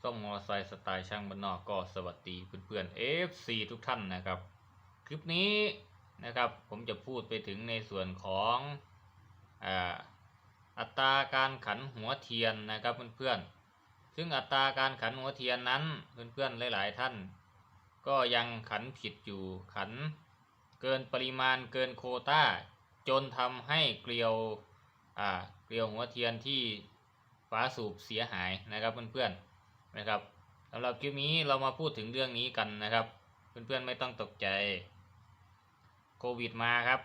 ซ่อมมอไซค์สไตล์ช่างบ้านนอกก็สวัสดีเพื่อนๆ FC ทุกท่านนะครับ คลิปนี้นะครับผมจะพูดไปถึงในส่วนของอ่าอัตราการขันหัวเทียนนะครับเพื่อนๆ ซึ่งอัตราการขันหัวเทียนนั้นเพื่อนๆหลาย ๆ ท่าน ก็ยังขันผิดอยู่ขันเกินปริมาณเกินโคต้า จนทำให้เกลียวอ่าเกลียวหัวเทียนที่ฝาสูบเสียหายนะครับเพื่อนๆ นะครับสำหรับคลิปนี้เรามาพูดถึงเรื่องนี้กันนะครับ เพื่อนๆไม่ต้องตกใจโควิดมาครับ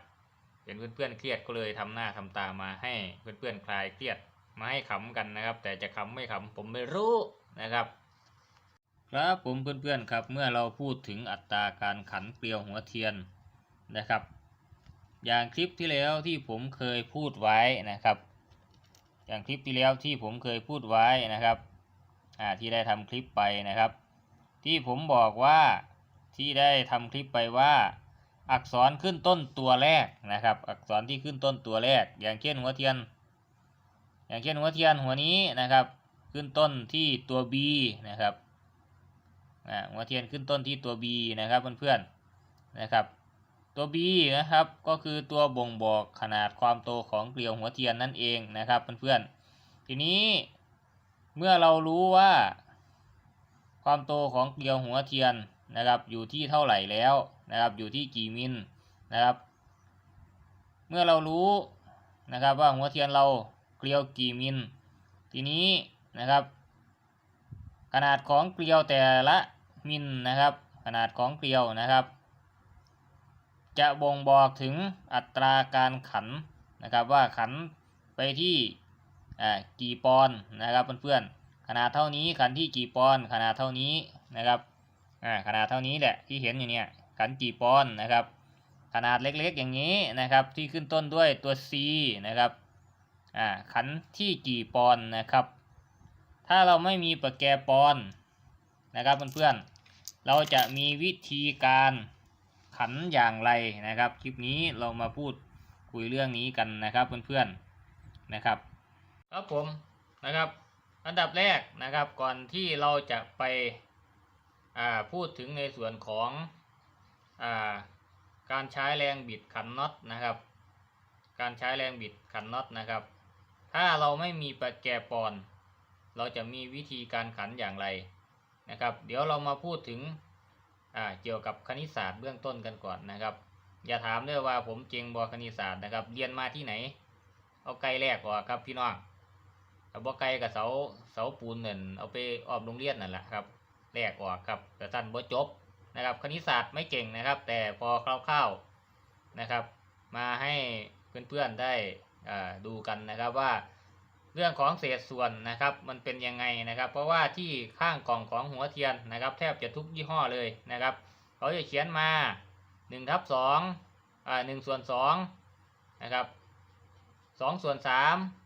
เห็นเพื่อนๆเครียดก็เลยทำหน้าทำตามาให้เพื่อนๆคลายเครียดมาให้ขำกันนะครับ แต่จะขำไม่ขำผมไม่รู้นะครับ ครับผมเพื่อนๆครับ เมื่อเราพูดถึงอัตราการขันเกลียวหัวเทียนนะครับ อย่างคลิปที่แล้วที่ผมเคยพูดไว้นะครับ อย่างคลิปที่แล้วที่ผมเคยพูดไว้นะครับ ที่ได้ทำคลิปไปนะครับ ที่ผมบอกว่าที่ได้ทำคลิปไปว่า อักษรขึ้นต้นตัวแรกนะครับ อักษรที่ขึ้นต้นตัวแรก อย่างเช่นหัวเทียน อย่างเช่นหัวเทียนหัวนี้นะครับ ขึ้นต้นที่ตัว B นะครับหัวเทียนขึ้นต้นที่ตัว B นะครับเพื่อนๆนะครับตัว B นะครับก็คือตัวบ่งบอกขนาดความโตของเกลียวหัวเทียนนั่นเองนะครับเพื่อนๆทีนี้ เมื่อเรารู้ว่า ความโตของเกลียวหัวเทียนนะครับ อยู่ที่เท่าไหร่แล้วนะครับ อยู่ที่กี่มิลนะครับ เมื่อเรารู้นะครับว่าหัวเทียนเราเกลียวกี่มิล ทีนี้นะครับ ขนาดของเกลียวแต่ละมิลนะครับ ขนาดของเกลียวนะครับ จะบ่งบอกถึงอัตราการขันนะครับว่าขันไปที่ อ่ากี่ปอนด์นะครับเพื่อนๆขนาดเท่านี้ขันที่กี่ปอนด์ขนาดเท่านี้นะครับอ่าขนาดเท่านี้แหละที่เห็นอยู่เนี่ยขันกี่ปอนด์นะครับ ขนาดเล็กๆอย่างนี้นะครับที่ขึ้นต้นด้วยตัว C นะครับอ่าขันที่กี่ปอนด์นะครับ ถ้าเราไม่มีประแกปอนด์นะครับเพื่อนๆเราจะมีวิธีการขันอย่างไรนะครับ คลิปนี้เรามาพูดคุยเรื่องนี้กันนะครับเพื่อนๆนะครับ ครับผมนะครับ อันดับแรกนะครับก่อนที่เราจะไปพูดถึงในส่วนของอาการใช้แรงบิดขันน็อตนะครับ การใช้แรงบิดขันน็อตนะครับ ถ้าเราไม่มีประแกปอน เราจะมีวิธีการขันอย่างไรนะครับ เดี๋ยวเรามาพูดถึงเกี่ยวกับคณิตศาสตร์เบื้องต้นกันก่อนนะครับ อย่าถามด้วยว่าผมเจงบอคณิตศาสตร์นะครับ เรียนมาที่ไหน เอาไกลแรกกว่าครับพี่น้อง เอาบ่ไกลกับเสาเสาปูนนั่นเอาไปออบโรงเรียนนั่นแหละครับแรกออกครับแต่ท่านบ่จบนะครับคณิตศาสตร์ไม่เก่งนะครับ แต่พอคร่าวๆนะครับ มาให้เพื่อนๆได้ดูกันนะครับว่าเรื่องของเศษส่วนนะครับ มันเป็นยังไงนะครับ เพราะว่าที่ข้างกล่องของหัวเทียนนะครับ แทบจะทุกยี่ห้อเลยนะครับเขาจะเขียนมา1ทับ2อ่า1ส่วน2นะครับ2ส่วน3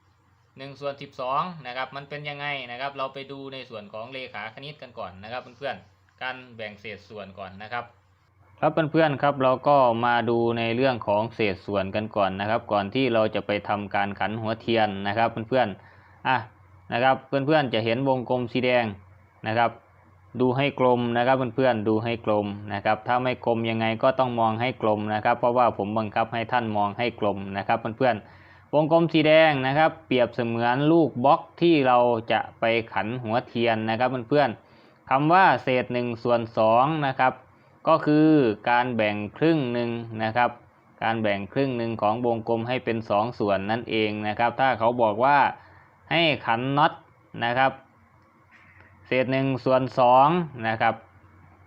1ส่วน12นะครับมันเป็นยังไงนะครับ เราไปดูในส่วนของเลขาคณิตกันก่อนนะครับเพื่อนๆการแบ่งเศษส่วนก่อนนะครับ ครับเพื่อนๆครับเราก็มาดูในเรื่องของเศษส่วนกันก่อนนะครับ ก่อนที่เราจะไปทำการขันหัวเทียนนะครับเพื่อนๆอะนะครับเพื่อนๆจะเห็นวงกลมสีแดงนะครับดูให้กลมนะครับเพื่อนๆดูให้กลมนะครับ ถ้าไม่กลมยังไงก็ต้องมองให้กลมนะครับ เพราะว่าผมบังคับให้ท่านมองให้กลมนะครับเพื่อนๆ วงกลมสีแดงนะครับ เปรียบเสมือนลูกบล็อกที่เราจะไปขันหัวเทียนนะครับเพื่อนๆคำว่าเศษ1ส่วน2นะครับ ก็คือการแบ่งครึ่งหนึ่งนะครับ การแบ่งครึ่งหนึ่งของวงกลมให้เป็น 2 ส่วนนั่นเองนะครับ ถ้าเขาบอกว่าให้ขันน็อตนะครับ เศษหนึ่งส่วนสองนะครับ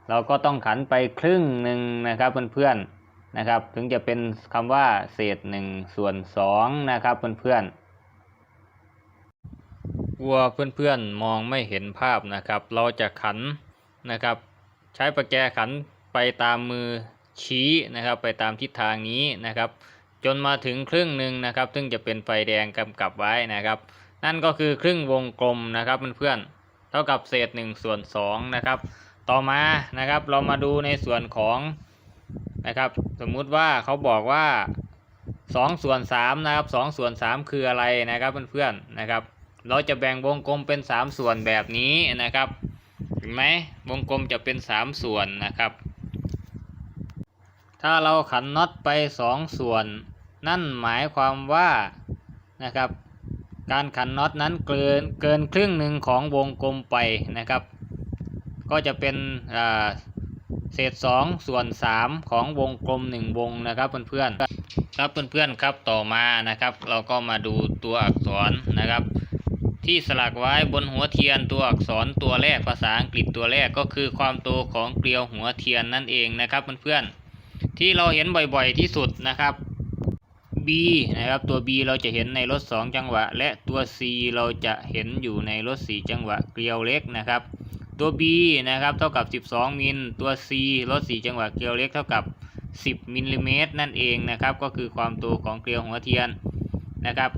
เราก็ต้องขันไปครึ่งหนึ่งนะครับเพื่อนๆ นะครับ ถึงจะเป็นคำว่าเศษหนึ่งส่วนสองนะครับเพื่อนๆกลัวเพื่อนๆมองไม่เห็นภาพนะครับ เราจะขันนะครับ ใช้ประแกขันไปตามมือชี้นะครับ ไปตามทิศทางนี้นะครับ จนมาถึงครึ่งหนึ่งนะครับ ซึ่งจะเป็นไฟแดงกำกับไว้นะครับ นั่นก็คือครึ่งวงกลมนะครับเพื่อนๆเท่ากับเศษ1ส่วน2นะครับ ต่อมานะครับเรามาดูในส่วนของ นะครับ สมมุติว่าเขาบอกว่า2ส่วน3นะครับ2ส่วน3คืออะไรนะครับเพื่อนๆนะครับ เราจะแบ่งวงกลมเป็น 3 ส่วนแบบนี้นะครับเห็นไหมวงกลมจะเป็นสามส่วนนะครับ ถ้าเราขันน็อตไปสองส่วน นั่นหมายความว่านะครับ การขันน็อตนั้นเกินเกินครึ่งหนึ่งของวงกลมไปนะครับ ก็จะเป็นอ่า เศษสองส่วนสามของวงกลมหนึ่งวงนะครับเพื่อนๆครับเพื่อนๆครับต่อมานะครับ เราก็มาดูตัวอักษรนะครับ ที่สลักไว้บนหัวเทียนตัวอักษรตัวแรกภาษาอังกฤษตัวแรกก็คือความโตของเกลียวหัวเทียนนั่นเองนะครับเพื่อนๆที่เราเห็นบ่อยๆที่สุดนะครับ B นะครับตัว B เราจะเห็นในรถ 2 จังหวะ และตัว C เราจะเห็นอยู่ในรถ 4 จังหวะเกลียวเล็กนะครับ ตัว B นะครับเท่ากับ 12 มิล ตัว C รถ4จังหวะเกลียวเล็กเท่ากับ 10 มิลลิเมตรนั่นเองนะครับก็คือความโตของเกลียวหัวเทียนนะครับ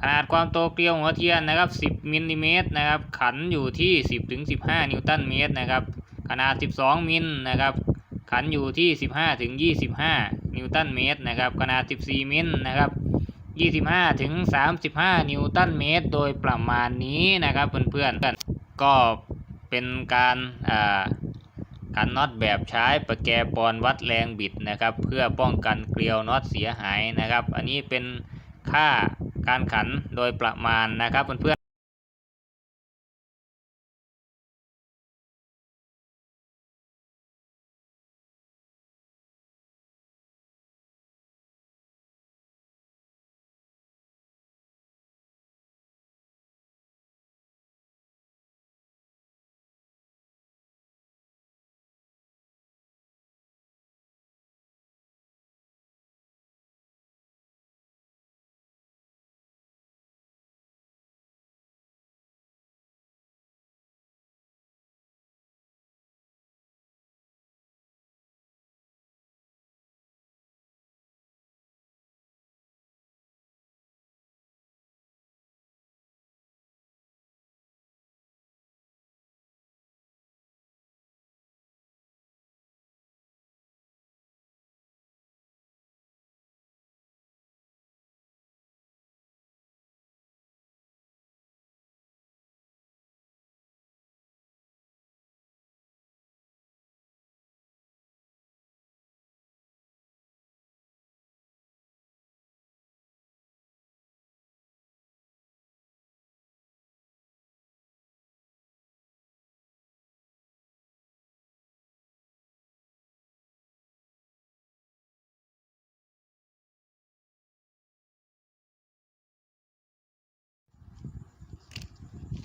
ขนาดความโตเกลียวหัวเทียนนะครับ 10 มิลลิเมตรนะครับขันอยู่ที่ 10ถึง15 นิวตันเมตรนะครับขนาด 12 มิลนะครับขันอยู่ที่ 15ถึง25 นิวตันเมตรนะครับขนาด 14 มิลนะครับ25ถึง35 นิวตันเมตร โดยประมาณนี้นะครับเพื่อนๆก็ เป็นการอ่ารนน็อตแบบใช้ประแกปอนวัดแรงบิดนะครับ เพื่อป้องกันเกลียวน็อตเสียหายนะครับ อันนี้เป็นค่าการขันโดยประมาณนะครับเพื่อน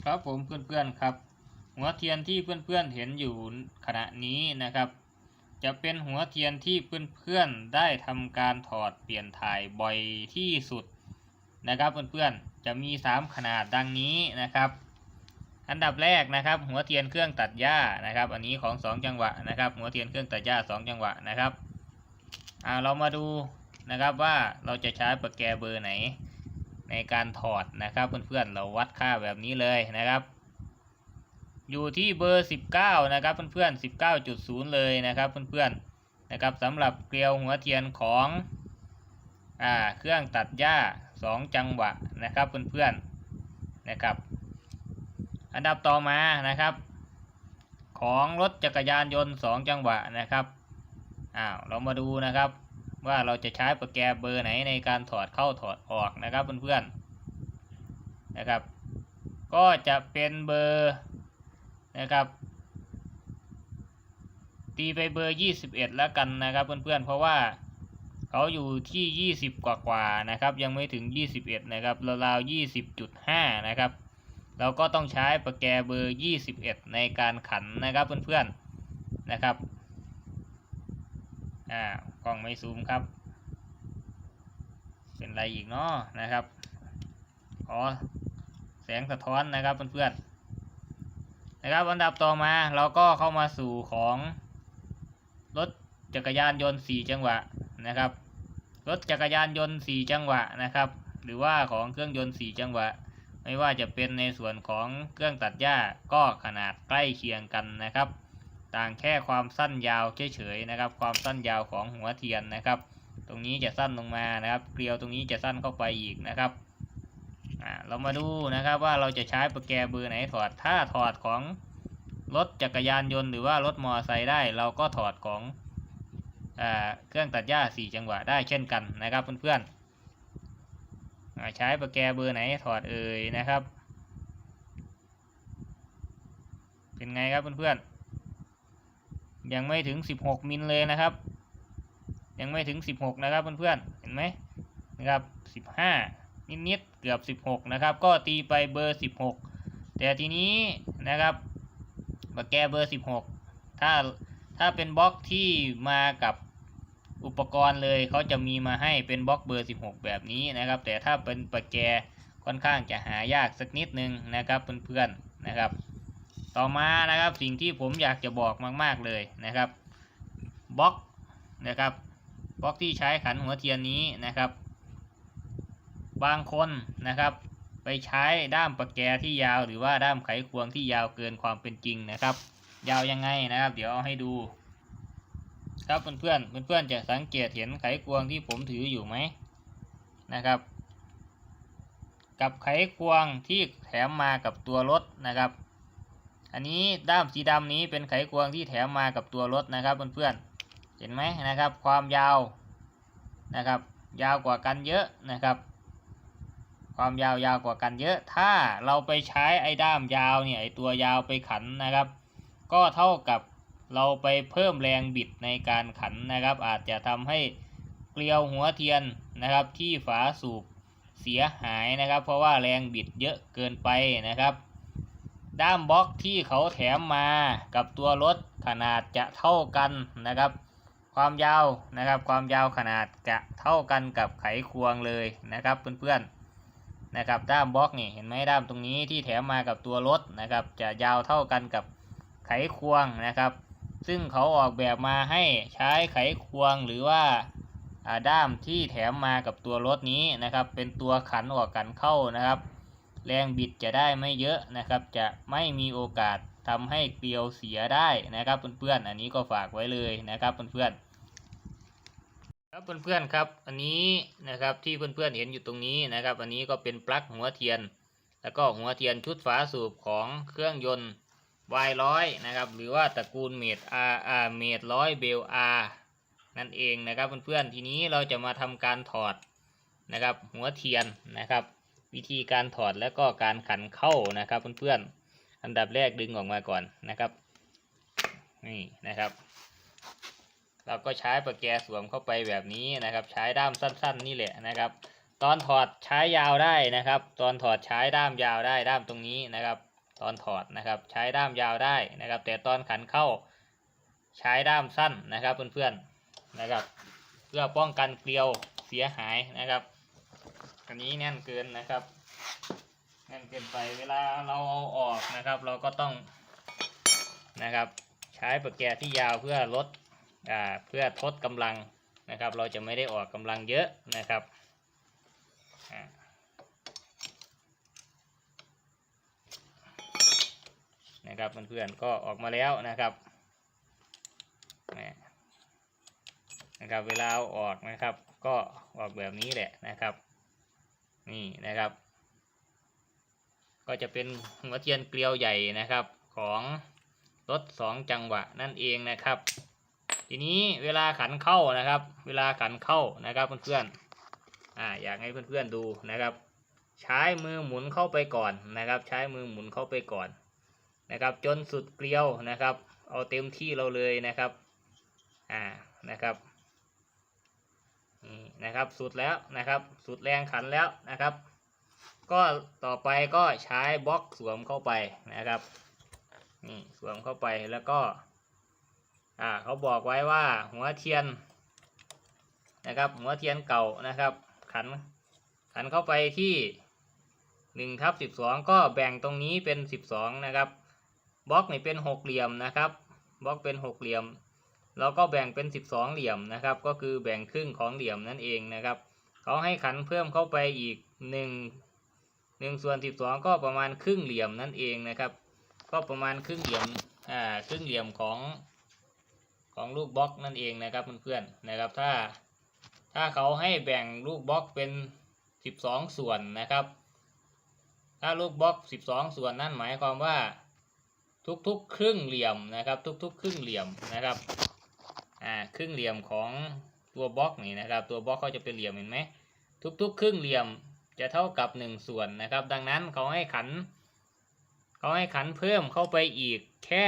ครับผมเพื่อนๆครับ หัวเทียนที่เพื่อนๆเห็นอยู่ขณะนี้นะครับ จะเป็นหัวเทียนที่เพื่อนๆได้ทำการถอดเปลี่ยนถ่ายบ่อยที่สุดนะครับ เพื่อนๆจะมี 3 ขนาดดังนี้นะครับ อันดับแรกนะครับ หัวเทียนเครื่องตัดหญ้านะครับ อันนี้ของ 2 จังหวะนะครับ หัวเทียนเครื่องตัดหญ้า 2 จังหวะนะครับอ่าเรามาดูนะครับว่าเราจะใช้ปากแกเบอร์ไหน ในการถอดนะครับเพื่อนๆเราวัดค่าแบบนี้เลยนะครับ อยู่ที่เบอร์ 19 นะครับเพื่อนๆ19.0 เลยนะครับเพื่อนๆนะครับสำหรับเกลียวหัวเทียนของอ่าเครื่องตัดหญ้า 2 จังหวะนะครับเพื่อนๆนะครับ อันดับต่อมานะครับ ของรถจักรยานยนต์ 2 จังหวะนะครับอ้าวเรามาดูนะครับ ว่าเราจะใช้โปรแกรมเบอร์ไหนในการถอดเข้าถอดออกนะครับเพื่อนๆนะครับ ก็จะเป็นเบอร์นะครับ ตีไปเบอร์ 21 แล้วกันนะครับเพื่อนๆ เพราะว่าเขาอยู่ที่ 20 กว่ากว่านะครับ ยังไม่ถึง 21 นะครับราวๆ20.5 นะครับ เราก็ต้องใช้โปรแกรมเบอร์ 21 ในการขันนะครับเพื่อนๆนะครับ อ่ากล้องไม่ซูมครับ เป็นไรอีกเนาะนะครับขอแสงสะท้อนนะครับเพื่อนๆนะครับอันดับต่อมาเราก็เข้ามาสู่ของรถจักรยานยนต์ 4 จังหวะนะครับ รถจักรยานยนต์ 4 จังหวะนะครับ หรือว่าของเครื่องยนต์ 4 จังหวะ ไม่ว่าจะเป็นในส่วนของเครื่องตัดหญ้าก็ขนาดใกล้เคียงกันนะครับ ต่างแค่ความสั้นยาวเฉยๆนะครับ ความสั้นยาวของหัวเทียนนะครับ ตรงนี้จะสั้นลงมานะครับ เกลียวตรงนี้จะสั้นเข้าไปอีกนะครับอ่าเรามาดูนะครับว่าเราจะใช้ประแกเบอร์ไหนถอด ถ้าถอดของรถจักรยานยนต์หรือว่ารถมอเตอร์ไซค์ได้ เราก็ถอดของอาเครื่องตัดหญ้าสี่จังหวะได้เช่นกันนะครับเพื่อนๆใช้ประแกเบอร์ไหนถอดเอ่ยนะครับ เป็นไงครับเพื่อนๆ ยังไม่ถึงสิบหกมิลเลยนะครับ ยังไม่ถึงสิบหกนะครับเพื่อนๆเห็นไหมนะครับสิบห้านิดๆเกือบสิบหกนะครับ ก็ตีไปเบอร์สิบหกแต่ทีนี้นะครับประแกเบอร์สิบหกถ้าถ้าเป็นบล็อกที่มากับอุปกรณ์เลยเขาจะมีมาให้เป็นบล็อกเบอร์ 16 แบบนี้นะครับ แต่ถ้าเป็นประแกค่อนข้างจะหายากสักนิดนึงนะครับเพื่อนๆนะครับ ต่อมานะครับสิ่งที่ผมอยากจะบอกมาก ๆเลยนะครับบล็อกนะครับบล็อกที่ใช้ขันหัวเทียนนี้นะครับ บางคนนะครับไปใช้ด้ามประแกที่ยาวหรือว่าด้ามไขควงที่ยาวเกินความเป็นจริงนะครับ ยาวยังไงนะครับ เดี๋ยวเอาให้ดู ครับเพื่อนๆเพื่อนๆจะสังเกตเห็นไขควงที่ผมถืออยู่ไหมนะครับ กับไขควงที่แถมมากับตัวรถนะครับ อันนี้ด้ามสีดำนี้เป็นไขควงที่แถมมากับตัวรถนะครับเพื่อนๆเห็นไหมนะครับ ความยาวนะครับ ยาวกว่ากันเยอะนะครับ ความยาวยาวกว่ากันเยอะ ถ้าเราไปใช้ไอ้ด้ามยาวเนี่ยไอ้ตัวยาวไปขันนะครับ ก็เท่ากับเราไปเพิ่มแรงบิดในการขันนะครับ อาจจะทำให้เกลียวหัวเทียนนะครับ ที่ฝาสูบเสียหายนะครับ เพราะว่าแรงบิดเยอะเกินไปนะครับ ด้ามบล็อกที่เขาแถมมากับตัวรถขนาดจะเท่ากันนะครับ ความยาวนะครับ ความยาวขนาดจะเท่ากันกับไขควงเลยนะครับเพื่อนๆนะครับด้ามบล็อกนี่เห็นไหมด้ามตรงนี้ที่แถมมากับตัวรถนะครับ จะยาวเท่ากันกับไขควงนะครับ ซึ่งเขาออกแบบมาให้ใช้ไขควงหรือว่าด้ามที่แถมมากับตัวรถนี้นะครับ เป็นตัวขันออกกันเข้านะครับ แรงบิดจะได้ไม่เยอะนะครับ จะไม่มีโอกาสทำให้เกลียวเสียได้นะครับเพื่อนๆอันนี้ก็ฝากไว้เลยนะครับเพื่อนๆครับเพื่อนๆครับ อันนี้นะครับที่เพื่อนๆเห็นอยู่ตรงนี้นะครับ อันนี้ก็เป็นปลั๊กหัวเทียน แล้วก็หัวเทียนชุดฝาสูบของเครื่องยนต์ Y ร้อยนะครับ หรือว่าตระกูลเมด R R เมดร้อยเบล R นั่นเองนะครับเพื่อนๆทีนี้เราจะมาทำการถอดนะครับ หัวเทียนนะครับ วิธีการถอดแล้วก็การขันเข้านะครับเพื่อนๆ อันดับแรกดึงออกมาก่อนนะครับนี่นะครับ เราก็ใช้ประแกสวมเข้าไปแบบนี้นะครับ ใช้ด้ามสั้น ๆ นี่แหละนะครับ ตอนถอดใช้ยาวได้นะครับ ตอนถอดใช้ด้ามยาวได้ด้ามตรงนี้นะครับ ตอนถอดนะครับ ใช้ด้ามยาวได้นะครับ แต่ตอนขันเข้าใช้ด้ามสั้นนะครับเพื่อนๆนะครับ เพื่อป้องกันเกลียวเสียหายนะครับ อันนี้แน่นเกินนะครับ แน่นเกินไปเวลาเราเอาออกนะครับ เราก็ต้องนะครับ ใช้ประแกที่ยาวเพื่อลดอ่าเพื่อทดกำลังนะครับ เราจะไม่ได้ออกกำลังเยอะนะครับนะครับเพื่อนๆก็ออกมาแล้วนะครับนี่นะครับเวลาเอาออกนะครับ ก็ออกแบบนี้แหละนะครับ นี่นะครับ ก็จะเป็นหัวเทียนเกลียวใหญ่นะครับของรถสองจังหวะนั่นเองนะครับ ทีนี้เวลาขันเข้านะครับ เวลาขันเข้านะครับเพื่อนๆอ่าอยากให้เพื่อนๆดูนะครับ ใช้มือหมุนเข้าไปก่อนนะครับ ใช้มือหมุนเข้าไปก่อนนะครับจนสุดเกลียวนะครับ เอาเต็มที่เราเลยนะครับอ่านะครับ นี่นะครับสุดแล้วนะครับสุดแรงขันแล้วนะครับ ก็ต่อไปก็ใช้บล็อกสวมเข้าไปนะครับนี่สวมเข้าไปแล้วก็อ่าเขาบอกไว้ว่าหัวเทียนนะครับหัวเทียนเก่านะครับ ขันขันเข้าไปที่หนึ่งทับสิบสองก็แบ่งตรงนี้เป็นสิบสองนะครับบล็อกนี่เป็นหกเหลี่ยมนะครับบล็อกเป็นหกเหลี่ยม เราก็แบ่งเป็น 12 เหลี่ยมนะครับ ก็คือแบ่งครึ่งของเหลี่ยมนั่นเองนะครับเขาให้ขันเพิ่มเข้าไปอีก1 1ส่วน12 ก็ประมาณครึ่งเหลี่ยมนั่นเองนะครับ ก็ประมาณครึ่งเหลี่ยมอ่าครึ่งเหลี่ยมของของลูกบล็อกนั่นเองนะครับเพื่อนๆนะครับถ้าถ้าเขาให้แบ่งลูกบล็อกเป็น 12 ส่วนนะครับ ถ้าลูกบล็อก 12 ส่วนนั่นหมายความว่าทุกๆ ครึ่งเหลี่ยมนะครับ ทุกๆ ครึ่งเหลี่ยมนะครับ อ่าครึ่งเหลี่ยมของตัวบล็อกนี่นะครับ ตัวบล็อกเขาจะเป็นเหลี่ยมเห็นไหมทุกๆ ครึ่งเหลี่ยมจะเท่ากับหนึ่งส่วนนะครับ ดังนั้นเขาให้ขันเขาให้ขันเพิ่มเข้าไปอีกแค่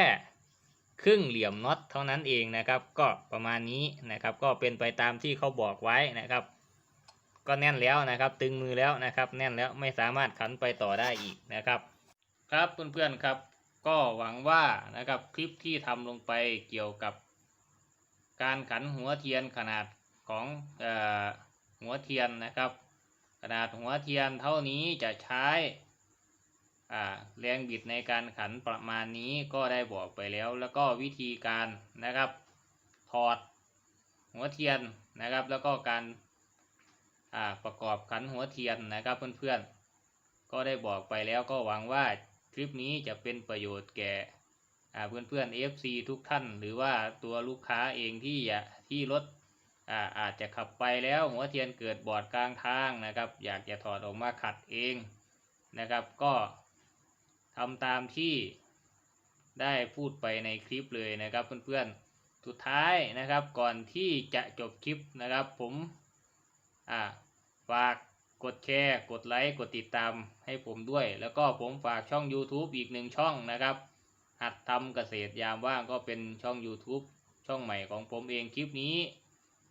ครึ่งเหลี่ยมน็อตเท่านั้นเองนะครับ ก็ประมาณนี้นะครับ ก็เป็นไปตามที่เขาบอกไว้นะครับ ก็แน่นแล้วนะครับ ตึงมือแล้วนะครับ แน่นแล้วไม่สามารถขันไปต่อได้อีกนะครับ ครับเพื่อนๆครับ ก็หวังว่านะครับคลิปที่ทำลงไปเกี่ยวกับ การขันหัวเทียนขนาดของอหัวเทียนนะครับ ขนาดหัวเทียนเท่านี้จะใช้แรงบิดในการขันประมาณนี้ก็ได้บอกไปแล้ว แล้วก็วิธีการนะครับ ถอดหัวเทียนนะครับ แล้วก็การประกอบขันหัวเทียนนะครับเพื่อนๆก็ได้บอกไปแล้วก็หวังว่าคลิปนี้จะเป็นประโยชน์แก่ อ่าเพื่อนๆ FC ทุกท่าน หรือว่าตัวลูกค้าเองที่ที่รถอ่าอาจจะขับไปแล้วหัวเทียนเกิดบอดกลางทางนะครับ อยากจะถอดออกมาขัดเองนะครับ ก็ทำตามที่ได้พูดไปในคลิปเลยนะครับเพื่อนๆ สุดท้ายนะครับก่อนที่จะจบคลิปนะครับผมอ่าฝากกดแชร์ กดไลค์ กดติดตามให้ผมด้วย แล้วก็ผมฝากช่อง YouTube อีกหนึ่งช่องนะครับ หัดทำเกษตรยามว่างก็เป็นช่อง YouTube ช่องใหม่ของผมเองคลิปนี้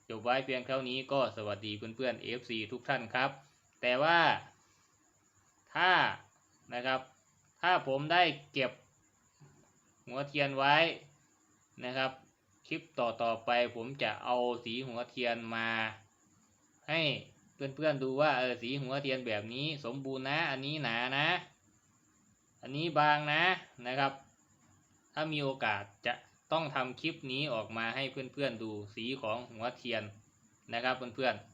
จบไว้เพียงเท่านี้ก็สวัสดีเพื่อนๆ FC ทุกท่านครับ แต่ว่าถ้านะครับ ถ้าผมได้เก็บหัวเทียนไว้นะครับ คลิปต่อต่อๆไปผมจะเอาสีหัวเทียนมา ให้เพื่อนๆดูว่าเออสีหัวเทียนแบบนี้สมบูรณ์นะ อันนี้หนานะ อันนี้บางนะนะครับ ถ้ามีโอกาสจะต้องทำคลิปนี้ออกมาให้เพื่อนๆดูสีของหัวเทียนนะครับเพื่อนๆ